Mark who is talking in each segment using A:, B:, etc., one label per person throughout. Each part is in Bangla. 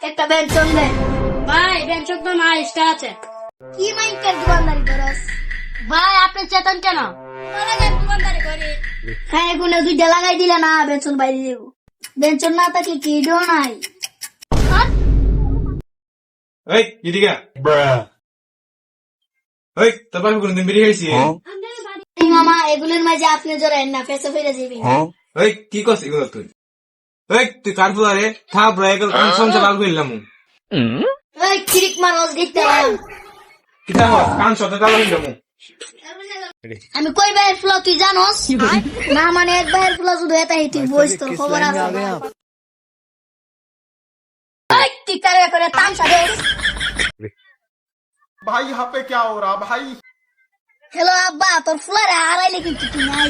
A: একটা বেঞ্চন দে
B: ভাই বেঞ্চন তো না ইস্টা আছে।
A: কি মাইকের দোকানদারি করস?
B: ভাই আপনি চেতন কেন?
A: দোকানদারি করি। হ্যাঁ দুইটা লাগাই দিলে না বেঞ্চন বাইরে দেব। বেঞ্চন না থাকে কি ডো নাই
C: এই এদিকে এই তোর বাপে কোনদিন বেরিয়ে গেছি
A: মামা এগুলোর মাঝে আপনি জড়াইন না ফেসে ফিরে যাবি
C: এই কি করছিস এগুলো তুই? এই তুই কার ফুলারে থাপ রে এগুলো কান সঞ্চয় বাল করলাম
A: ওই কিরিক মারস দেখতে
C: কি থাপ কান সতে তালা হইলাম
A: আমি কই বাইরের ফুলা তুই জানোস না মানে এক বাইরের ফুলা শুধু এটাই তুই বইস তোর খবর আছে ওই, তুই কারে করে তামসা দেস
D: भाई यहाँ पे क्या हो रहा भाई
A: হ্যালো আব্বা তোর ফুলারে হারাইলে কিন্তু তুই নাই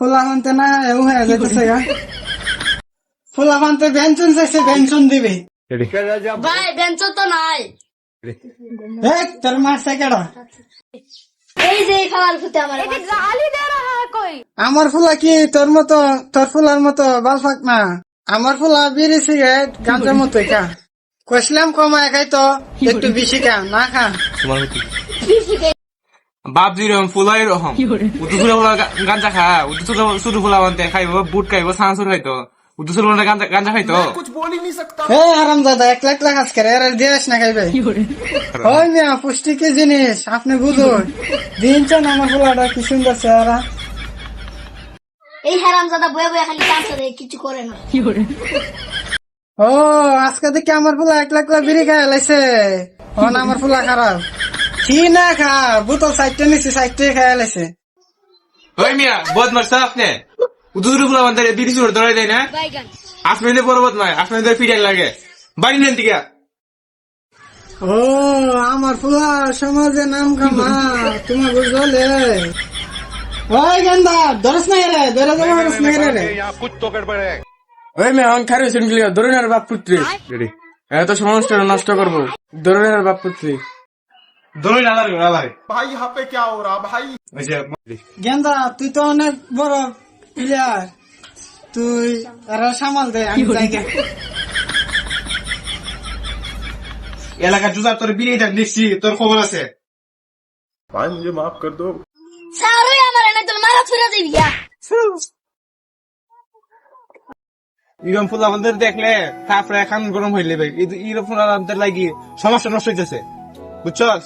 E: ফুলা ফানতে না এও হয়ে যেতেছে গা ফুলা বেঞ্চন চাইছে বেঞ্চন দিবে
B: ভাই বেঞ্চন তো নাই
E: এই তোর মারছে কেডা
A: এই যে খাবার ফুটে আমার
E: আমার ফুলা কি তোর মতো তোর ফুলার মতো বাল ফাক না আমার ফুলা বিড়ি সিগারেট গাঁজার মতো কা কইছিলাম কমায় খাই তো একটু বেশি খা না খা
C: তোমার বাপজি রহম ফুলাই রহম। উদু ফুলা ফুলা গাঞ্জা খা উদু সুদু ফুলা বানতে খাইব বুট খাইব সাঁসুর খাইতো। উদু গাঞ্জা
E: আরাম দাদা এক লাখ লাখ আজকে দেশ না খাইবে। ওই না পুষ্টি কি জিনিস আপনি বুঝুন। দিন চান আমার ফুলাটা কি সুন্দর চেহারা।
A: এই হারামজাদা বয়ে বয়ে খালি কাজ করে কিছু করে না। কি করে?
E: ও আজকে দেখি আমার ফুলা এক লাখ লাখ বেরিয়ে খাইলাইছে ও না আমার ফুলা খারাপ। কি না খা বোতল সাইডটা নিছি সাইডটা খাই লাইছে
C: ওই মিয়া বদ মারছ আপনি? উতু ফুলা ফুলা বানতে বিড়ি সুর ধরাই দেয় না? পর্বত নয় আসমানে ফিটাই লাগে। বাড়ি নেন দিকে
E: ও আমার ফুলা সমাজে নাম কামা তোমার বুঝলে ওই গেন্দা ধরস না রে ধরে যাব ধরস না রে।
C: ওই মেয়ে অন খারে শুনলি ধরুনের বাপ পুত্রী। এত সমস্ত নষ্ট করব। ধরুনের বাপ পুত্রী। দড়ি না লাগে
D: না লাগে ভাই হাপে কে ওরা ভাই।
E: গেন্দা তুই তো অনেক বড় প্লেয়ার তুই এরা সামাল দে আমি যাই
C: এলাকা জুজার তোর বিরিয়ে যাক দেখছি তোর খবর আছে।
D: ভাই মুঝে মাফ কর দো।
A: সারে আমার এনে তোর মারা ছুড়া দিবি
C: ইরম ফুল আমাদের দেখলে তারপরে এখন গরম হইলে ভাই। ইরম ফুল আমাদের লাগি সমস্যা নষ্ট হইতেছে। বুঝছস?